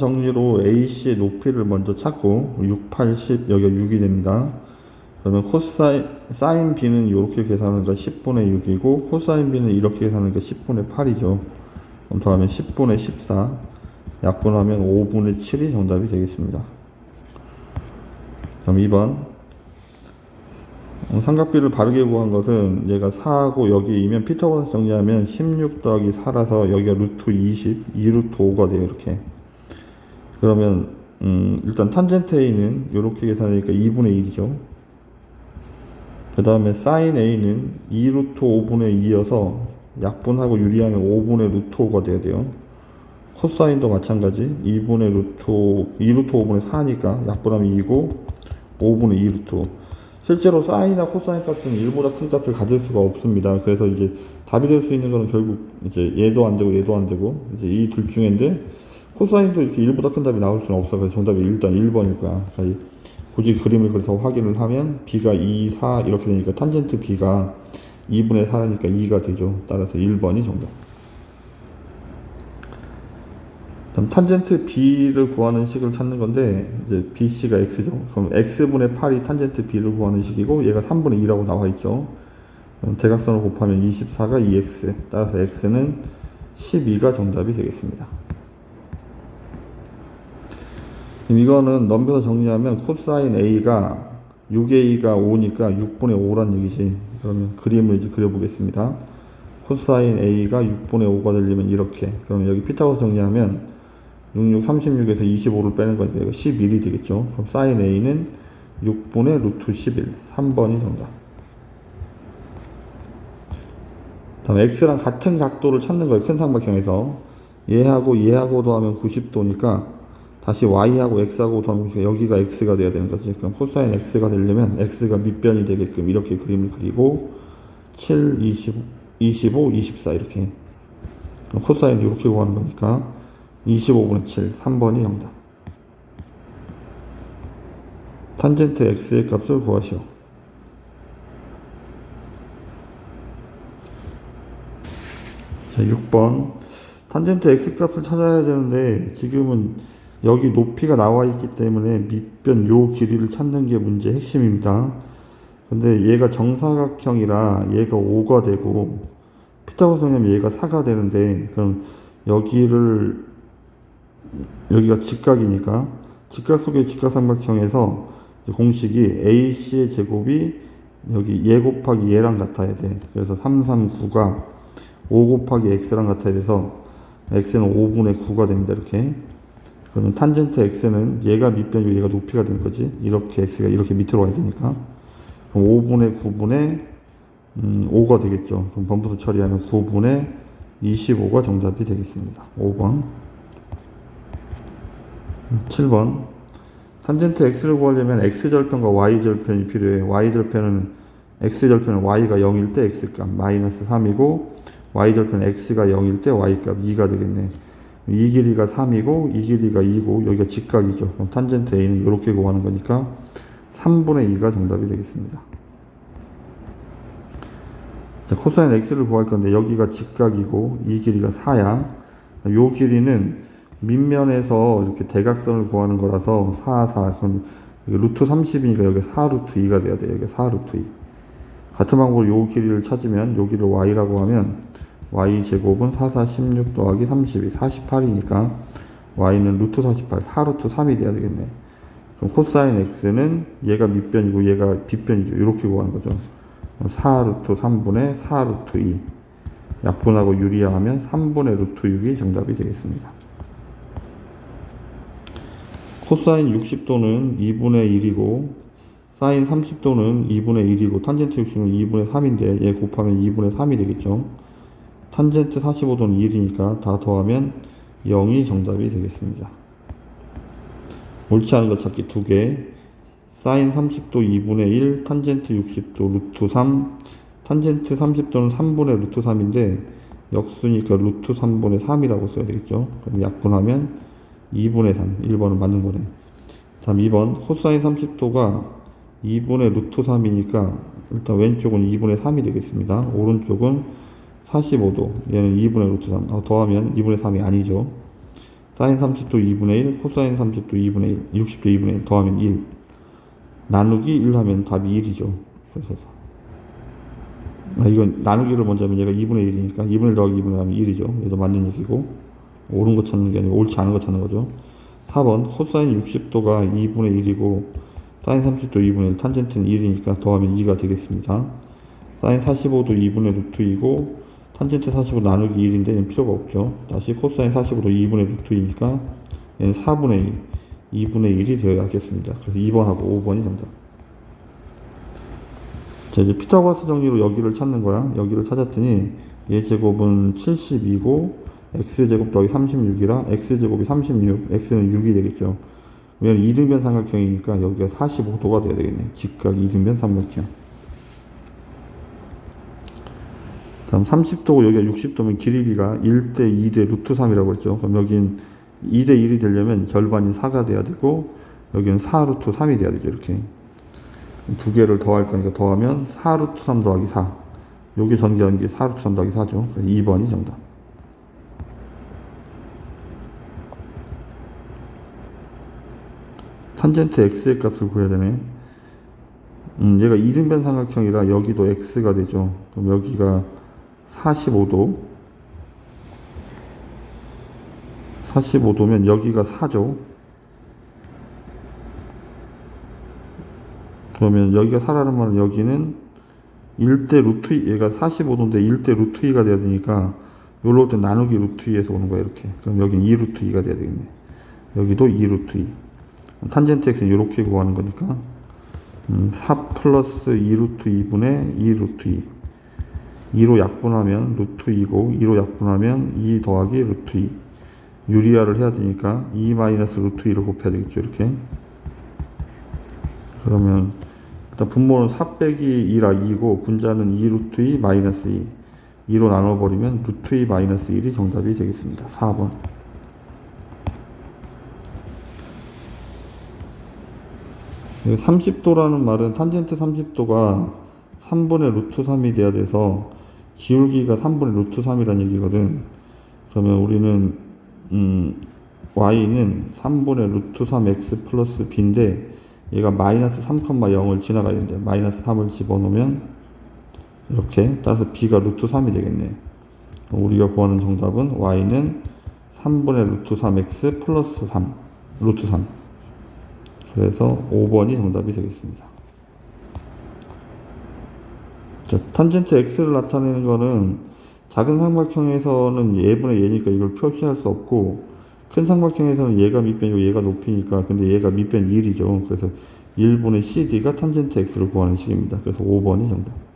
정리로 AC의 높이를 먼저 찾고 6, 80 여기가 6이 됩니다. 그러면 코사인 사인 B는 이렇게 계산하니까 10분의 6이고 코사인 B는 이렇게 계산하니까 10분의 8이죠. 그럼 더하면 10분의 14 약분하면 5분의 7이 정답이 되겠습니다. 그럼 2번 어, 삼각비를 바르게 구한 것은 얘가 4하고 여기 이면 피타고라스 정리하면 16 더하기 4라서 여기가 루트 20, 2루트 5가 돼요 이렇게 그러면 음, 일단 탄젠트 A는 이렇게 계산하니까 2분의 1이죠. 그 다음에 사인 A는 2루트 5분의 2여서 약분하고 유리하면 5분의 루트 5가 돼야 돼요. 코사인도 마찬가지. 2분의 루트 5, 2루트 5분의 4니까 약분하면 2고 5분의 2루트 5 실제로 사인이나 코사인 값은 1보다 큰 값을 가질 수가 없습니다. 그래서 이제 답이 될 수 있는 거는 결국 이제 얘도 안 되고 얘도 안 되고 이제 이 둘 중인데 코사인도 이렇게 1보다 큰 답이 나올 수는 없어. 그래서 정답이 일단 1번일 거야. 굳이 그림을 그래서 확인을 하면 b가 2, 4 이렇게 되니까 탄젠트 b가 2분의 4니까 2가 되죠. 따라서 1번이 정답. 그럼 탄젠트 b를 구하는 식을 찾는 건데 이제 bc가 x죠. 그럼 x분의 8이 탄젠트 b를 구하는 식이고 얘가 3분의 2라고 나와 있죠. 그럼 대각선을 곱하면 24가 2x. 따라서 x는 12가 정답이 되겠습니다. 그럼 이거는 넘겨서 정리하면 코사인 a가 6a가 5니까 6분의 5란 얘기지. 그러면 그림을 이제 그려보겠습니다. 코사인 a가 6분의 5가 되려면 이렇게. 그럼 여기 피타고라스 정리하면 66, 36에서 25를 빼는 거니까 이거 11이 되겠죠. 그럼 사인 A는 6분의 루트 11. 3번이 정답. 다음 X랑 같은 각도를 찾는 거예요. 큰 삼각형에서. 얘하고 얘하고 더하면 90도니까 다시 Y하고 X하고 더하면 90도. 여기가 X가 돼야 되는 거지. 그럼 코사인 X가 되려면 X가 밑변이 되게끔 이렇게 그림을 그리고 7, 25, 25, 24 이렇게. 그럼 코사인 이렇게 구하는 거니까 25분의 7, 3번이 정답. 탄젠트 x의 값을 구하시오. 자, 6번. 탄젠트 x 값을 찾아야 되는데 지금은 여기 높이가 나와 있기 때문에 밑변 요 길이를 찾는 게 문제 핵심입니다. 근데 얘가 정사각형이라 얘가 5가 되고 피타고라스 정리하면 얘가 4가 되는데 그럼 여기를 여기가 직각이니까 직각 속의 직각삼각형에서 공식이 AC의 제곱이 여기 얘 곱하기 얘랑 같아야 돼. 그래서 3, 3, 9가 5 곱하기 x랑 같아야 돼서 x는 5분의 9가 됩니다. 이렇게. 그러면 탄젠트 x는 얘가 밑변이고 얘가 높이가 되는 거지. 이렇게 x가 이렇게 밑으로 와야 되니까. 그럼 5분의 9분의 음, 5가 되겠죠. 그럼 범부터 처리하면 9분의 25가 정답이 되겠습니다. 5번. 7번 탄젠트 x를 구하려면 x절편과 y절편이 필요해 y절편은 x절편은 y가 0일 때 x값 마이너스 3이고 y절편 x가 0일 때 y값 2가 되겠네 이 길이가 3이고 이 길이가 2고 여기가 직각이죠 탄젠트 a는 이렇게 구하는 거니까 3분의 2가 정답이 되겠습니다 자, 코사인 x를 구할 건데 여기가 직각이고 이 길이가 4야 요 길이는 밑면에서 이렇게 대각선을 구하는 거라서 4, 4. 그럼 루트 30이니까 여기 4 루트 2가 돼야 돼요. 여기 4 루트 2. 같은 방법으로 요 길이를 찾으면 여기를 y라고 하면 y 제곱은 4, 4, 16 더하기 32, 48이니까 y는 루트 48, 4 루트 3이 돼야 되겠네. 그럼 코사인 x는 얘가 밑변이고 얘가 빗변이죠. 이렇게 구하는 거죠. 4 루트 3분의 4 루트 2. 약분하고 유리화하면 3분의 루트 6이 정답이 되겠습니다. 코사인 60도는 2분의 1이고 사인 30도는 2분의 1이고 탄젠트 60은 2분의 3인데 얘 곱하면 2분의 3이 되겠죠. 탄젠트 45도는 1이니까 다 더하면 0이 정답이 되겠습니다. 옳지 않은 것 찾기 2개 사인 30도 2분의 1 탄젠트 60도 루트 3 탄젠트 30도는 3분의 루트 3인데 역수니까 루트 3분의 3이라고 써야 되겠죠. 그럼 약분하면 2분의 3. 1번은 맞는 거네. 다음 2번. 코사인 30도가 2분의 루트 3이니까 일단 왼쪽은 2분의 3이 되겠습니다. 오른쪽은 45도. 얘는 2분의 루트 3. 어, 더하면 2분의 3이 아니죠. 사인 30도 2분의 1, 코사인 30도 2분의 1, 60도 2분의 1 더하면 1. 나누기 1 하면 답이 1이죠. 그래서 아, 이건 나누기를 먼저 하면 얘가 2분의 1이니까 2분의 1 더하기 2분의 1 하면 1이죠. 얘도 맞는 얘기고 옳은 거 찾는 게 아니고 옳지 않은 거 찾는 거죠. 4번 코사인 60도가 2분의 1이고 사인 30도 2분의 1, 탄젠트는 1이니까 더하면 2가 되겠습니다. 사인 45도 2분의 루트 2고 탄젠트 45 나누기 1인데 얘는 필요가 없죠. 다시 코사인 45도 2분의 루트 2니까 얘는 4분의 2, 2분의 1이 되어야겠습니다. 그래서 2번하고 5번이 정답. 자 이제 피타고라스 정리로 여기를 찾는 거야. 여기를 찾았더니 얘 제곱은 72고 x 제곱 더하기 36이라 x 제곱이 36, x는 6이 되겠죠. 왜냐면 이등변 삼각형이니까 여기가 45도가 돼야 되겠네. 직각 이등변 삼각형. 다음 30도고 여기가 60도면 길이가 1대 2대 루트 3이라고 했죠. 그럼 여긴 2대 1이 되려면 절반이 4가 돼야 되고 여기는 4 루트 3이 돼야 되죠. 이렇게. 두 개를 더할 거니까 더하면 4 루트 3 더하기 4. 여기 전개한 게 4 루트 3 더하기 4죠. 그래서 2번이 정답. 탄젠트 x의 값을 구해야 되네. 음, 얘가 이등변 삼각형이라 여기도 x가 되죠. 그럼 여기가 45도. 45도면 여기가 4죠. 그러면 여기가 4라는 말은 여기는 1대 루트 2, 얘가 45도인데 1대 루트 2가 돼야 되니까 요럴 때 나누기 루트 2에서 오는 거야 이렇게. 그럼 여기는 2 루트 2가 돼야 되겠네. 여기도 2 루트 2. 탄젠트 x는 이렇게 구하는 거니까 음, 4 플러스 2 루트 2분의 2 루트 2 2로 약분하면 루트 2고 2로 약분하면 2 더하기 루트 2 유리화를 해야 되니까 2 마이너스 루트 2를 곱해야 되겠죠 이렇게. 그러면 일단 분모는 4 빼기 2라 2고 분자는 2 루트 2 마이너스 2 2로 나눠버리면 루트 2 마이너스 1이 정답이 되겠습니다. 4번. 30도라는 말은 탄젠트 30도가 3분의 루트 3이 돼야 돼서 기울기가 3분의 루트 3이라는 얘기거든. 그러면 우리는 음, y는 3분의 루트 3x 플러스 b인데 얘가 마이너스 3,0을 지나가야 되는데 마이너스 3을 집어넣으면 이렇게 따라서 b가 루트 3이 되겠네. 우리가 구하는 정답은 y는 3분의 루트 3x 플러스 3 루트 3 그래서 5번이 정답이 되겠습니다. 자, 탄젠트 x를 나타내는 거는 작은 삼각형에서는 예분의 예니까 이걸 표시할 수 없고 큰 삼각형에서는 얘가 밑변이고 얘가 높이니까 근데 얘가 밑변 1이죠. 그래서 1분의 cd가 탄젠트 x를 구하는 식입니다. 그래서 5번이 정답.